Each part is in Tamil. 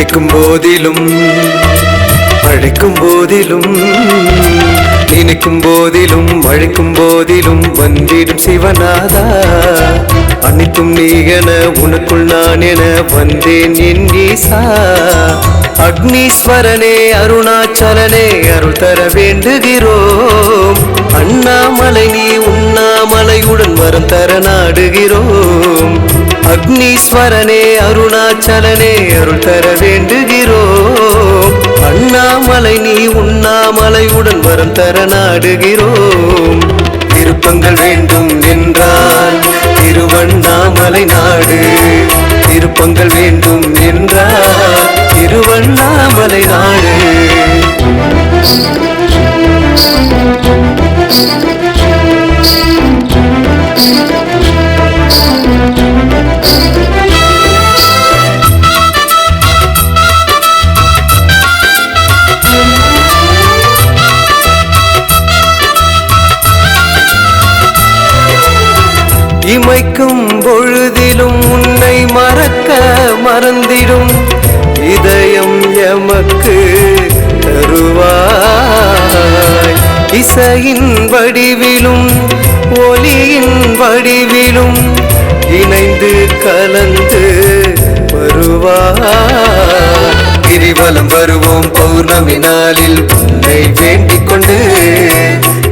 நினைக்கும் போதிலும் அழைக்கும் போதிலும் நினைக்கும் போதிலும் அழைக்கும் போதிலும் வந்திடும் சிவநாதா. அனைத்தும் நீகன உனக்குள் நான் என வந்தேன் என் ஈசா. அக்னீஸ்வரனே அருணாச்சலனே அருள் தர வேண்டுகிறோம். அண்ணாமலை நீ உண்ணாமலையுடன் வரம் தர நாடுகிறோம். அக்னீஸ்வரனே அருணாச்சலனே அருள் தர வேண்டுகிறோம் அண்ணாமலை நீ உண்ணாமலையுடன் வரம் தர நாடுகிறோம் திருப்பங்கள் வேண்டும் என்றால் திருவண்ணாமலை நாடு. திருப்பங்கள் வேண்டும் என்றால் நமக்கு தருவாய். இசையின் வடிவிலும் ஒலியின் வடிவிலும் இணைந்து கலந்து வருவாய். கிரிவலம் வருவோம் பௌர்ணமி நாளில் உன்னை வேண்டிக் கொண்டு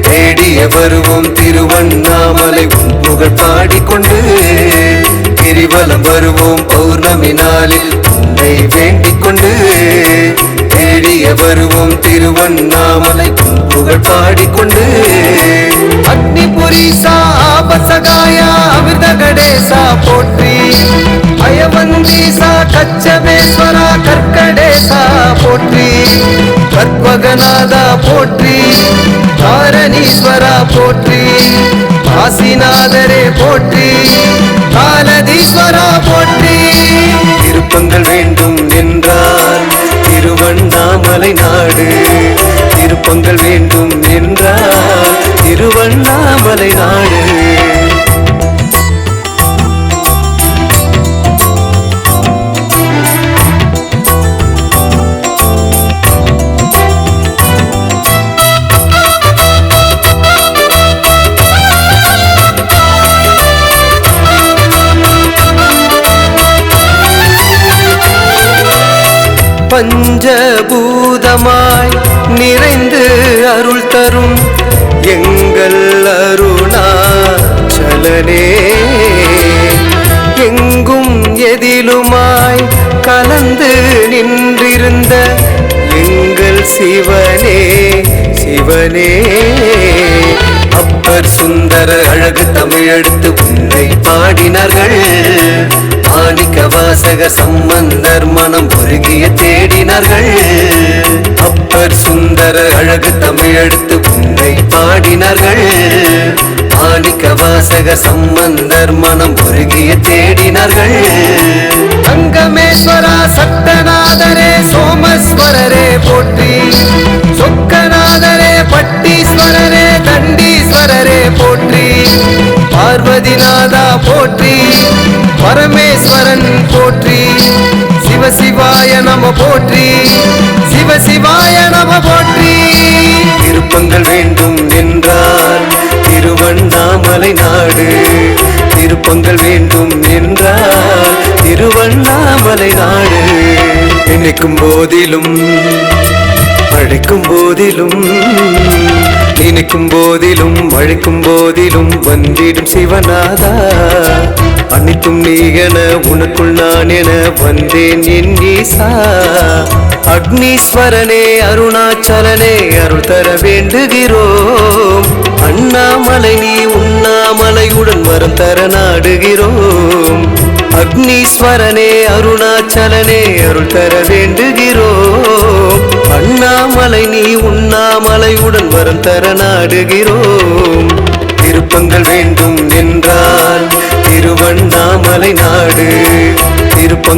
தேடிய வருவோம் திருவண்ணாமலை உன் புகழ் பாடிக்கொண்டு கிரிவலம் வருவோம் பௌர்ணமி நாளில் உன்னை வேண்டிக் வருவோம் திருவண்ணாமலை புகழ் பாடிக்கொண்டு. அக்னிபுரீசா ஆபசகாயா அமிர்த கடேசா போற்றி அயவந்தீசா கச்சபேஸ்வரா கற்கடேசா போற்றி. கற்பகநாதா போற்றி காரணீஸ்வரா போற்றி காசிநாதரே போற்றி காலதீஸ்வரா போற்றி. பொங்கல் வேண்டும் என்றால் திருவண்ணாமலை நாடு பஞ்சபூதமாய் நிறைந்து அருள் தரும் எங்கள் அருணாச்சலனே. எங்கும் எதிலுமாய் கலந்து நின்றிருந்த எங்கள் சிவனே சிவனே. அப்பர் சுந்தர அழகு தமிழெடுத்து உன்னை பாடினார்கள் மாணிக்க வாசக சம்பந்தர் மனம் குறுகிய தேடினார்கள். அப்பர் சுந்தர அழகு தமிழெடுத்து உன்னை பாடினார்கள். மாணிக்க வாசக சம்பந்தர் மனம் குறுகிய தேடினார்கள். தங்கமேஸ்வரா சத்தநாதரே சோமஸ்வரரே போற்றி. சொக்கநாதரே பட்டீஸ்வரரே தண்டீஸ்வரரே போற்றி. பார்வதிநாத பரமேஸ்வரன் போற்றி சிவசிவாய நம போற்றி சிவசிவாய நம போற்றி. திருப்பங்கள் வேண்டும் என்றால் திருவண்ணாமலை நாடு. திருப்பங்கள் வேண்டும் என்றால் திருவண்ணாமலை நாடு. நினைக்கும் போதிலும் அழைக்கும் போதிலும் நினைக்கும் போதிலும் வழிக்கும் போதிலும் வந்திடும் சிவநாதா. அனைத்தும் நீ என உனக்குள் நான் என வந்தேன் என் ஈசா. அக்னீஸ்வரனே அருணாச்சலனே அருள் தர வேண்டுகிறோம். அண்ணாமலை நீ உண்ணாமலையுடன் வரம் தர நாடுகிறோம். அக்னீஸ்வரனே அருணாச்சலனே அருள் தர வேண்டுகிறோம். அண்ணாமலை நீ ஆசையுடன் வரம் தர நாடுகிறோம். திருப்பங்கள் வேண்டும் என்றால் திருவண்ணாமலை நாடு. திருப்பங்கள்